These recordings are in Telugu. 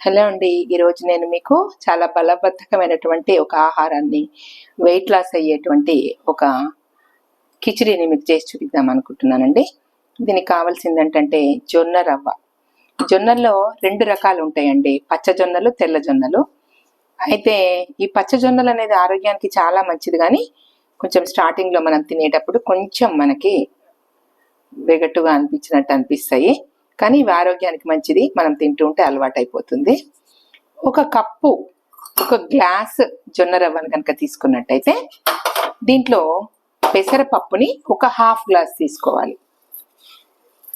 హలో అండి. ఈరోజు నేను మీకు చాలా బలబద్ధకమైనటువంటి ఒక ఆహారాన్ని వెయిట్ లాస్ అయ్యేటువంటి ఒక కిచిడీని మీకు చేసి చూపిద్దాం అనుకుంటున్నానండి. దీనికి కావాల్సింది ఏంటంటే జొన్న రవ్వ. జొన్నల్లో రెండు రకాలు ఉంటాయండి. పచ్చ జొన్నలు తెల్ల జొన్నలు. అయితే ఈ పచ్చ జొన్నలు అనేది ఆరోగ్యానికి చాలా మంచిది కానీ కొంచెం స్టార్టింగ్లో మనం తినేటప్పుడు కొంచెం మనకి వెగట్టుగా అనిపించినట్టు అనిపిస్తాయి. కానీ ఇవి ఆరోగ్యానికి మంచిది. మనం తింటూ ఉంటే అలవాటు అయిపోతుంది ఒక కప్పు ఒక గ్లాస్ జొన్న రవ్వను కనుక తీసుకున్నట్టయితే దీంట్లో పెసరపప్పుని ఒక హాఫ్ గ్లాస్ తీసుకోవాలి.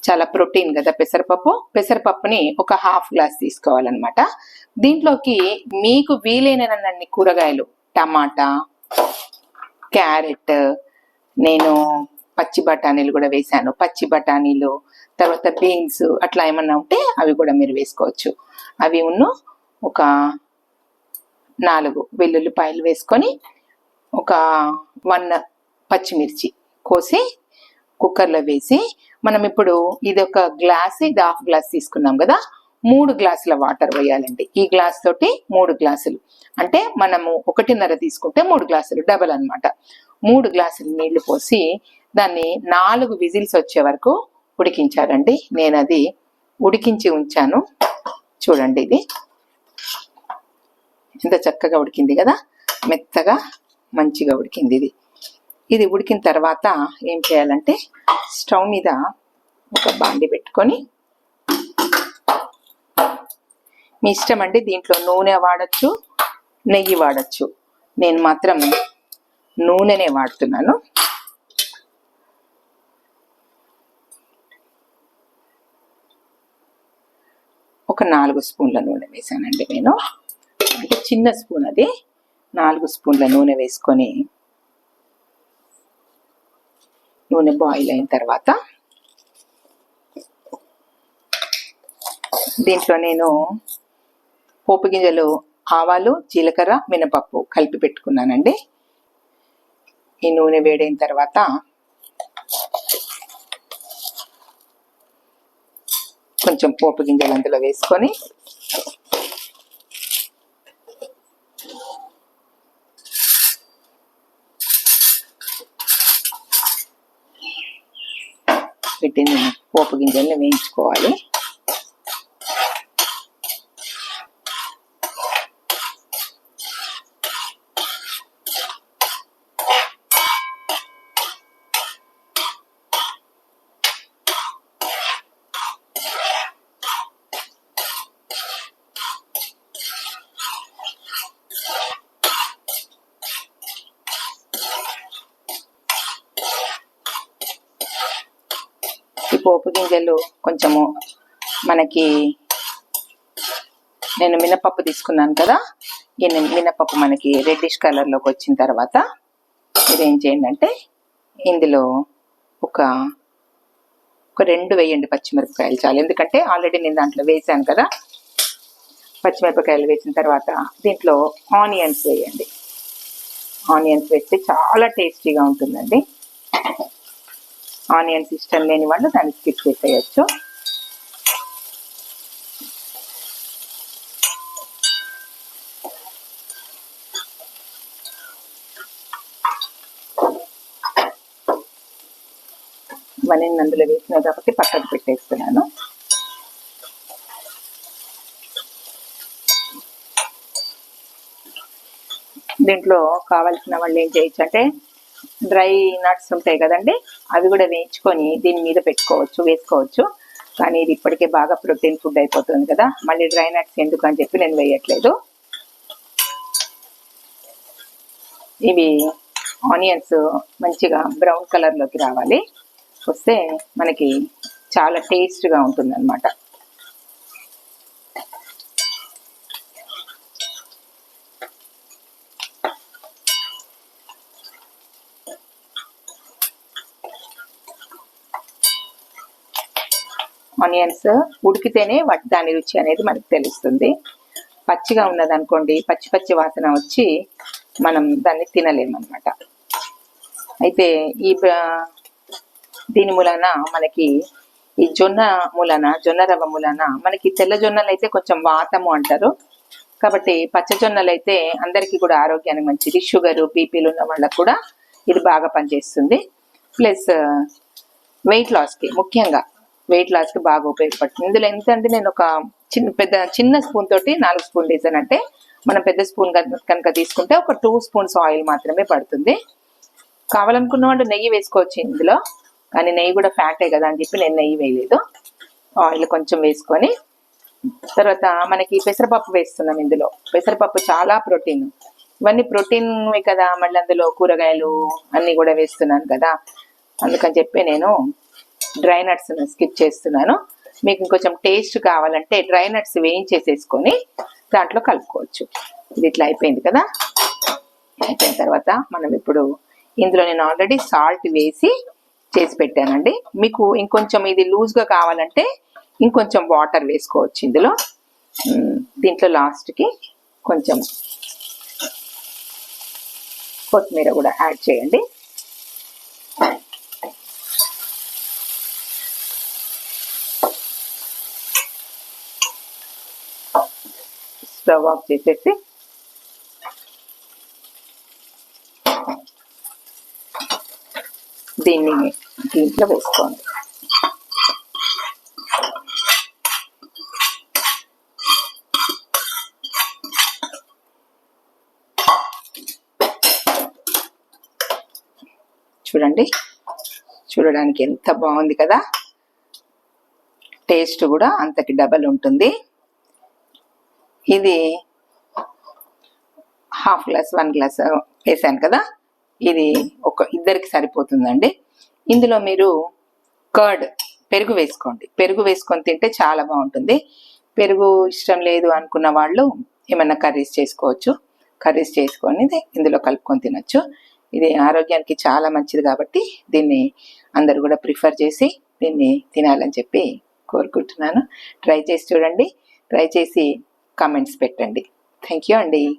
చాలా ప్రోటీన్ కదా పెసరపప్పు. పెసరపప్పుని ఒక హాఫ్ గ్లాస్ తీసుకోవాలన్నమాట. దీంట్లోకి మీకు వీలైనన్ని కూరగాయలు టమాటా క్యారెట్ నేను పచ్చి బఠానీలు కూడా వేశాను. పచ్చి బఠానీలు తర్వాత బీన్స్ అట్లా ఏమన్నా ఉంటే అవి కూడా మీరు వేసుకోవచ్చు. అవి ఉన్న ఒక నాలుగు వెల్లుల్లిపాయలు వేసుకొని ఒక వన్ పచ్చిమిర్చి కోసి కుక్కర్లో వేసి మనం ఇప్పుడు ఇది ఒక గ్లాస్ ఇది హాఫ్ గ్లాస్ తీసుకున్నాం కదా మూడు గ్లాసుల వాటర్ వేయాలండి. ఈ గ్లాస్ తోటి మూడు గ్లాసులు. అంటే మనము ఒకటిన్నర తీసుకుంటే మూడు గ్లాసులు డబల్ అన్నమాట. మూడు గ్లాసులు నీళ్ళు పోసి దాన్ని నాలుగు విజిల్స్ వచ్చే వరకు ఉడికించాలండి. నేను అది ఉడికించి ఉంచాను. చూడండి ఇది. ఎంత చక్కగా ఉడికింది కదా? మెత్తగా మంచిగా ఉడికింది ఇది. ఇది ఉడికిన తర్వాత ఏం చేయాలంటే స్టవ్ మీద ఒక బాండి పెట్టుకొని మీ ఇష్టం అండి దీంట్లో నూనె వాడచ్చు నెయ్యి వాడచ్చు. నేను మాత్రం నూనెనే వాడుతున్నాను. ఒక నాలుగు స్పూన్ల నూనె వేసానండి నేను. అంటే చిన్న స్పూన్ అది. నాలుగు స్పూన్ల నూనె వేసుకొని నూనె బాయిల్ అయిన తర్వాత దీంట్లో నేను పోపు గింజలు ఆవాలు జీలకర్ర మినపప్పు కలిపి పెట్టుకున్నానండి. ఈ నూనె వేడైన తర్వాత కొంచెం పోపు గింజలు అందులో వేసుకొని పెట్టింది పోపు గింజల్ని వేయించుకోవాలి. పోపు గింజలు కొంచెము మనకి నేను మినపప్పు తీసుకున్నాను కదా ఈ మినపప్పు మనకి రెడ్డిష్ కలర్లోకి వచ్చిన తర్వాత ఇదేం చేయండి అంటే ఇందులో ఒక ఒక రెండు వేయండి పచ్చిమిరపకాయలు చాలు. ఎందుకంటే ఆల్రెడీ నేను దాంట్లో వేసాను కదా పచ్చిమిరపకాయలు వేసిన తర్వాత దీంట్లో ఆనియన్స్ వేయండి. ఆనియన్స్ వేస్తే చాలా టేస్టీగా ఉంటుందండి. ఆనియన్స్ ఇష్టం లేని వాళ్ళు దాన్ని స్కిప్ చేసేయచ్చు. ఇవన్నీ అందులో వేసిన కాబట్టి పక్కకు పెట్టేస్తున్నాను. దీంట్లో కావాల్సిన వాళ్ళు ఏం చేయొచ్చు అంటే డ్రై నట్స్ ఉంటాయి కదండి అవి కూడా వేయించుకొని దీని మీద పెట్టుకోవచ్చు వేసుకోవచ్చు. కానీ ఇది ఇప్పటికే బాగా ప్రోటీన్ ఫుడ్ అయిపోతుంది కదా మళ్ళీ డ్రై నట్స్ ఎందుకు అని చెప్పి నేను వేయట్లేదు. ఇవి ఆనియన్స్ మంచిగా బ్రౌన్ కలర్లోకి రావాలి. వస్తే మనకి చాలా టేస్ట్గా ఉంటుంది ఆనియన్స్ ఉడికితేనే వాటి దాని రుచి అనేది మనకు తెలుస్తుంది. పచ్చిగా ఉన్నదనుకోండి పచ్చి పచ్చి వాసన వచ్చి మనం దాన్ని తినలేమన్నమాట. అయితే ఈ దీని మూలన మనకి ఈ జొన్న మూలన జొన్న రవ్వ మూలన మనకి తెల్ల జొన్నలు అయితే కొంచెం వాతము అంటారు. కాబట్టి పచ్చ జొన్నలు అయితే అందరికీ కూడా ఆరోగ్యానికి మంచిది. షుగర్ బీపీలు ఉన్న వాళ్ళకు కూడా ఇది బాగా పనిచేస్తుంది. ప్లస్ వెయిట్ లాస్కి ముఖ్యంగా వెయిట్ లాస్కి బాగా ఉపయోగపడుతుంది. ఇందులో ఎంత అంటే నేను ఒక చిన్న పెద్ద చిన్న స్పూన్ తోటి నాలుగు స్పూన్ వేసాను అంటే మనం పెద్ద స్పూన్ కనుక తీసుకుంటే ఒక టూ స్పూన్స్ ఆయిల్ మాత్రమే పడుతుంది. కావాలనుకున్న వాళ్ళు నెయ్యి వేసుకోవచ్చు ఇందులో. కానీ నెయ్యి కూడా ఫ్యాటే కదా అని చెప్పి నేను నెయ్యి వేయలేదు. ఆయిల్ కొంచెం వేసుకొని. తర్వాత మనకి పెసరపప్పు వేస్తున్నాం ఇందులో. పెసరపప్పు చాలా ప్రోటీన్. ఇవన్నీ ప్రోటీన్ కదా మళ్ళీ అందులో కూరగాయలు అన్నీ కూడా వేస్తున్నాను కదా. అందుకని చెప్పి నేను డ్రై నట్స్ స్కిప్ చేస్తున్నాను. మీకు ఇంకొంచెం టేస్ట్ కావాలంటే డ్రై నట్స్ వేయించేసేసుకొని దాంట్లో కలుపుకోవచ్చు. ఇది ఇట్లా అయిపోయింది కదా? అయిపోయిన తర్వాత మనం ఇప్పుడు ఇందులో నేను ఆల్రెడీ సాల్ట్ వేసి చేసి పెట్టానండి. మీకు ఇంకొంచెం ఇది లూజ్గా కావాలంటే ఇంకొంచెం వాటర్ వేసుకోవచ్చు ఇందులో. దీంట్లో లాస్ట్కి కొంచెం కొత్తిమీర కూడా యాడ్ చేయండి. స్టవ్ ఆఫ్ చేసేసి దీన్ని దీంట్లో వేసుకోండి. చూడండి. చూడడానికి ఎంత బాగుంది కదా. టేస్ట్ కూడా అంతకి డబల్ ఉంటుంది. ఇది హాఫ్ గ్లాస్ వన్ గ్లాస్ వేసాను కదా? ఇది ఒక ఇద్దరికి సరిపోతుందండి. ఇందులో మీరు కర్డ్ పెరుగు వేసుకోండి. పెరుగు వేసుకొని తింటే చాలా బాగుంటుంది. పెరుగు ఇష్టం లేదు అనుకున్న వాళ్ళు ఏమన్నా కర్రీస్ చేసుకోవచ్చు. కర్రీస్ చేసుకొని ఇది ఇందులో కలుపుకొని తినొచ్చు. ఇది ఆరోగ్యానికి చాలా మంచిది కాబట్టి దీన్ని అందరు కూడా ప్రిఫర్ చేసి దీన్ని తినాలని చెప్పి కోరుకుంటున్నాను. ట్రై చేసి చూడండి. ట్రై చేసి కామెంట్స్ పెట్టండి. థ్యాంక్ యూ అండి.